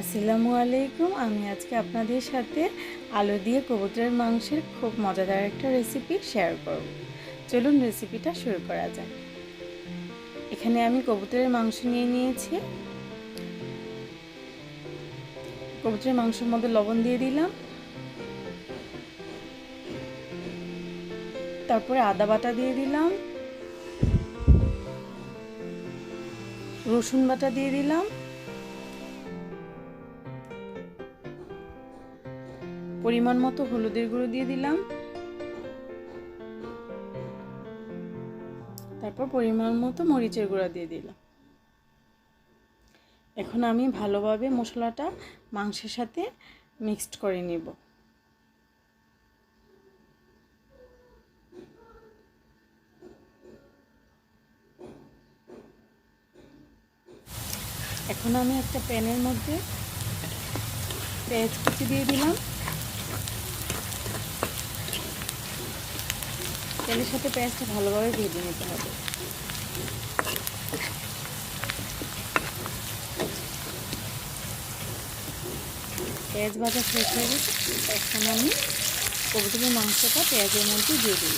আসসালামু আলাইকুম। আমি আজকে আপনাদের সাথে আলু দিয়ে কবুতরের মাংসের খুব মজাদার একটা রেসিপি শেয়ার করব। চলুন রেসিপিটা শুরু করা যাক। এখানে আমি কবুতরের মাংস নিয়ে নিয়েছি। কবুতরের মাংসের মধ্যে লবণ দিয়ে দিলাম। তারপরে আদা বাটা দিয়ে দিলাম। রসুন বাটা দিয়ে দিলাম। পরিমাণ মতো হলুদের গুঁড়ো দিয়ে দিলাম। তারপর পরিমাণ মতো মরিচের গুঁড়া দিয়ে দিলাম। এখন আমি ভালোভাবে মশলাটা মাংসের সাথে মিক্সড করে নিব। এখন আমি একটা প্যানের মধ্যে পেঁয়াজ কুচি দিয়ে দিলাম। তেলের সাথে পেঁয়াজটা ভালোভাবে ভেজে নিতে হবে। পেঁয়াজ ভাজা শেষ হয়ে গেছে। এখন আমি কবুতরের মাংসটা পেঁয়াজের মধ্যে দিয়ে দিই।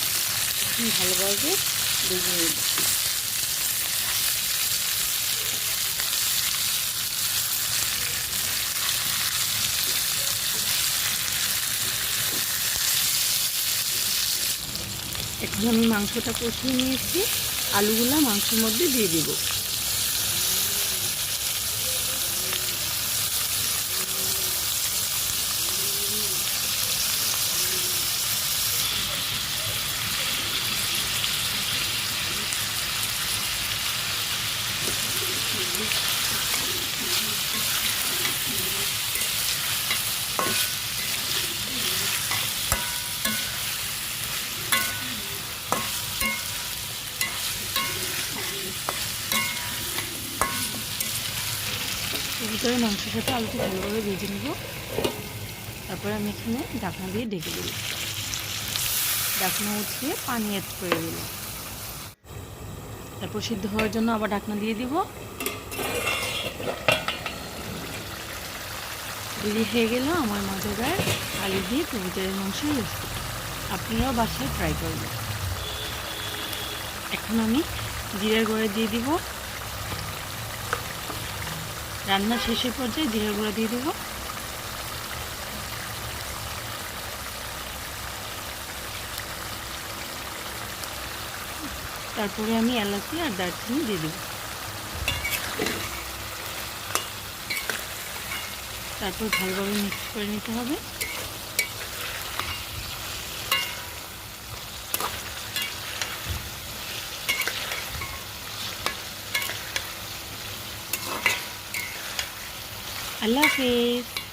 ভালোভাবে ভেজে নেব এখন আমি মাংসটা কষিয়ে নিয়েছি। আলুগুলো মাংসের মধ্যে দিয়ে দিব। কবুতরের মাংসের সাথে আলুটা ভালোভাবে ভেজে নেব। তারপরে আমি এখানে ডাকনা দিয়ে ঢেকে দেব। ডাকনা উঠিয়ে পানি অ্যাড করে দিলাম তারপর সিদ্ধ হওয়ার জন্য আবার ডাকনা দিয়ে দিব। রেডি হয়ে গেল আমার মজাদার আলু দিয়ে কবুতরের মাংস রেসিপি আপনারাও বাসায় ট্রাই করবেন। এখন আমি জিরার গুঁড়া দিয়ে দিব। রান্না শেষের পর্যায়ে জিরে গুঁড়া দিয়ে দেবো। তারপরে আমি এলাচি আর দারচিনি দিয়ে দেবো। তারপর ভালোভাবে মিক্স করে নিতে হবে। আল্লাহ হাফেজ।